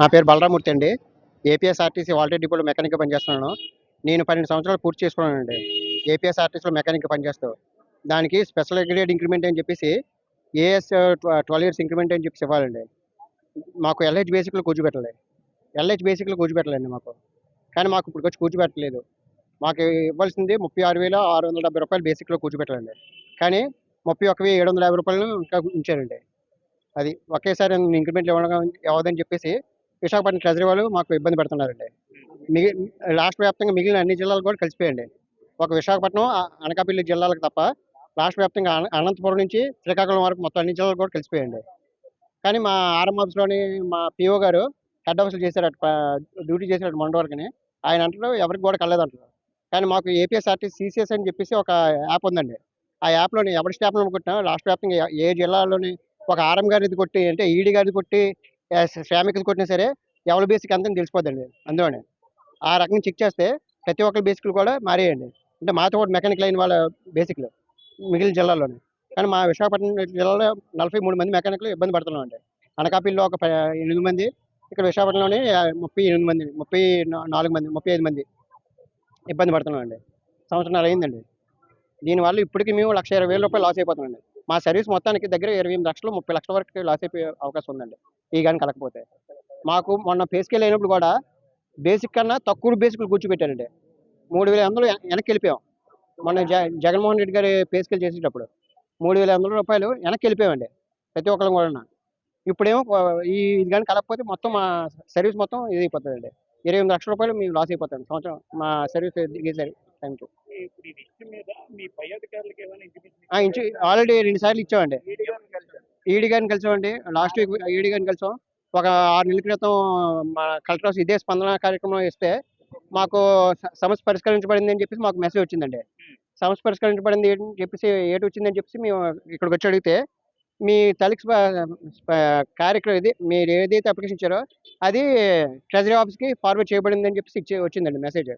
నా పేరు బలరామూర్తి అండి. ఏపీఎస్ఆర్టీసీ వాల్టెడ్ డిపోలో మెకానిక్గా పనిచేస్తున్నాను. నేను పన్నెండు సంవత్సరాలు పూర్తి చేసుకున్నానండి. ఏపీఎస్ఆర్టీసీలో మెకానిక్గా పనిచేస్తూ. దానికి స్పెషల్ గ్రేడ్ ఇంక్రిమెంట్ అని చెప్పేసి ఏఎస్ ట్వెల్వ్ ఇయర్స్ ఇంక్రిమెంట్ అని చెప్పేసి ఇవ్వాలండి. మాకు ఎల్హెచ్ బేసిక్లో కూర్చోబెట్టాలి ఎల్హెచ్ బేసిక్లో కూర్చోబెట్టాలండి మాకు. కానీ మాకు ఇప్పుడు వచ్చి కూర్చోబెట్టలేదు మాకు ఇవ్వాల్సింది ముప్పై ఆరు వేల ఆరు వందల డెబ్బై రూపాయలు బేసిక్లో కూర్చోబెట్టాలండి కానీ ముప్పై ఒక వెయ్యి ఏడు వందల యాభై రూపాయలు ఇంకా ఉంచారండి. అది ఒకేసారి ఇంక్రిమెంట్లు ఇవ్వడం ఇవ్వదని చెప్పేసి విశాఖపట్నం ట్రెజరీ వాళ్ళు మాకు ఇబ్బంది పెడుతున్నారండి. మిగి రాష్ట్ర వ్యాప్తంగా మిగిలిన అన్ని జిల్లాలు కూడా కలిసిపోయండి ఒక విశాఖపట్నం అనకాపల్లి జిల్లాలకు తప్ప రాష్ట్ర వ్యాప్తంగా అనంతపురం నుంచి శ్రీకాకుళం వరకు మొత్తం అన్ని జిల్లాలు కూడా కలిసిపోయండి కానీ మా ఆర్ఎం ఆఫీస్లోని మా పిఓ గారు హెడ్ ఆఫీసులు చేశారట డ్యూటీ చేశారట మొండ వరకుని. ఆయన అంటారు ఎవరికి కూడా కలలేదంటారు కానీ మాకు ఏపీఎస్ఆర్టీ సిసిఎస్ అని చెప్పేసి ఒక యాప్ ఉందండి. ఆ యాప్లోని ఎవరి స్టాఫ్ కొట్టినా రాష్ట్ర వ్యాప్తంగా ఏ- ఏ జిల్లాలోని ఒక ఆర్ఎం గారిది కొట్టి అంటే ఈడీ గారిది కొట్టి శ్రామికులు కొట్టినా సరే ఎవరి బేసిక్ అంతా తెలిసిపోద్దండి అందులోనే. ఆ రకంగా చెక్ చేస్తే ప్రతి ఒక్కరి బేసిక్లు కూడా మారేయండి. అంటే మాతో కూడా మెకానికల్ లైన్ వాళ్ళ బేసిక్లు మిగిలిన జిల్లాల్లోనే. కానీ మా విశాఖపట్నం జిల్లాలో నలభై మూడు మంది మెకానికల్ ఇబ్బంది పడుతున్నాం అండి అనకాపల్లిలో ఒక ప- ఎనిమిది మంది ఇక్కడ విశాఖపట్నంలోనే ముప్పై ఎనిమిది మంది ముప్పై నాలుగు మంది ముప్పై ఐదు మంది ఇబ్బంది పడుతున్నాం అండి సంవత్సరాలు అయిందండి. దీనివల్ల ఇప్పటికి మేము లక్ష ఇరవై వేల రూపాయలు లాస్ అయిపోతున్నాండి మా సర్వీస్ మొత్తానికి దగ్గర ఇరవై ఎనిమిది లక్షలు ముప్పై లక్షల వరకు లాస్ అయిపోయే అవకాశం ఉందండి ఈ కానీ కలకపోతే. మాకు మొన్న పేస్కెళ్ళి అయినప్పుడు కూడా బేసిక్ కన్నా తక్కువ బేసిక్లు కూర్చోబెట్టానండి మూడు వేల వందలు వెనక్కి వెళ్ళిపోయాం. మొన్న జ జగన్మోహన్ రెడ్డి గారి పేస్కెళ్ళి చేసేటప్పుడు మూడు వేల వందల రూపాయలు వెనక్కి వెళ్ళిపోయామండి ప్రతి ఒక్కరు కూడా ఇప్పుడేమో ఈ ఇది కానీ కలకపోతే మొత్తం మా సర్వీస్ మొత్తం ఇది అయిపోతుందండి. ఇరవై లక్షల రూపాయలు మేము లాస్ అయిపోతాం. సంవత్సరం మా సర్వీస్ దిగేసరి టైంకి. ఇప్పుడు ఈ విషయం మీద మీ పై అధికారులకు ఏమైనా ఇంచు ఆల్రెడీ రెండు సార్లు ఇచ్చామండి. ఈడీ గారిని కలిసామండి. లాస్ట్ వీక్ ఈడీ గారిని కలిసాం. ఒక ఆరు నెలల క్రితం మా కలెక్టర్ ఆఫీస్ ఇదే స్పందన కార్యక్రమం ఇస్తే మాకు సమస్య పరిష్కరించబడింది అని చెప్పేసి మాకు మెసేజ్ వచ్చిందండి. సమస్య పరిష్కరించబడింది అని చెప్పేసి ఏటి వచ్చిందని చెప్పేసి మేము ఇక్కడికి వచ్చి అడిగితే మీ తలికి కార్యక్రమం ఇది మీరు ఏదైతే అప్లికేషన్ ఇచ్చారో అది ట్రెజరీ ఆఫీస్కి ఫార్వర్డ్ చేయబడింది అని చెప్పేసి ఇచ్చి వచ్చిందండి మెసేజ్.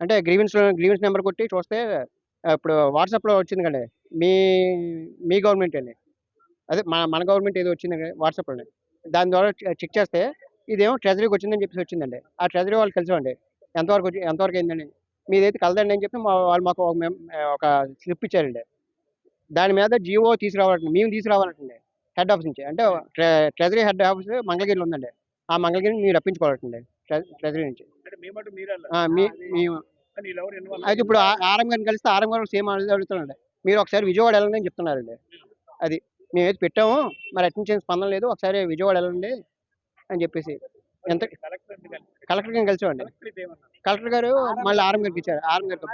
అంటే గ్రీవెన్స్ గ్రీవెన్స్ నెంబర్ కొట్టి చూస్తే ఇప్పుడు వాట్సాప్లో వచ్చింది కండి మీ మీ గవర్నమెంట్ అండి. అదే మన మన గవర్నమెంట్ ఏదో వచ్చింది వాట్సాప్లో దాని ద్వారా చెక్ చేస్తే ఇదేమో ట్రెజరీకి వచ్చిందని చెప్పేసి వచ్చిందండి. ఆ ట్రెజరీ వాళ్ళు కలిసామండి ఎంతవరకు వచ్చి ఎంతవరకు అయిందండి మీదైతే కలదండి అని చెప్పి మా వాళ్ళు మాకు ఒక ఒక స్లిప్ ఇచ్చారండి. దాని మీద జియో తీసుకురావాలంటే మేము తీసుకురావాలంటండి. హెడ్ ఆఫీస్ నుంచి. అంటే ట్రెజరీ హెడ్ ఆఫీస్ మంగళగిరిలో ఉందండి. ఆ మంగళగిరిని మీరు రప్పించుకోవాలంటండి. ట్రెజరీ నుంచి అయితే ఇప్పుడు ఆ- ఆర్ఎం గారిని కలిస్తే ఆర్ఎం గారు సేమ్ అడుగుతున్నాండి మీరు ఒకసారి విజయవాడ వెళ్ళండి అని చెప్తున్నారండి. అది మేము ఏది పెట్టాము మరి అటెన్షన్ స్పందన లేదు ఒకసారి విజయవాడ వెళ్ళండి అని చెప్పేసి. ఎంత కలెక్టర్ గారిని కలిసామండి. కలెక్టర్ గారు మళ్ళీ ఆర్ఎం గారికి ఇచ్చారు. ఆర్ఎం గారికి.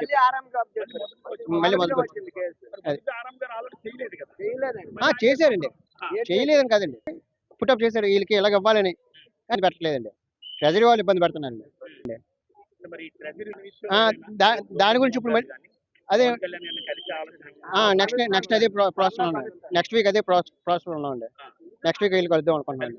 మళ్ళీ మొదలు అది. ఆరాం గారు ఆల్రెడీ చేయలేదు కదా? ఆ, చేశారండి. చేయలేదని కాదండి. పుట్టప్ చేశారు. వీళ్ళకి ఇలాగ ఇవ్వాలని. కానీ పెట్టలేదండి ట్రెజరీ వాళ్ళు ఇబ్బంది దా- దాని గురించి ఇప్పుడు అదే నెక్స్ట్ నెక్స్ట్ అదే ప్రాసెస్ ఉన్నాం నెక్స్ట్ వీక్ అదే ప్రాసెస్ ప్రాసెస్ ఉన్నామండి నెక్స్ట్ వీక్ వెళ్ళి కలుద్దాం అనుకుంటున్నాను.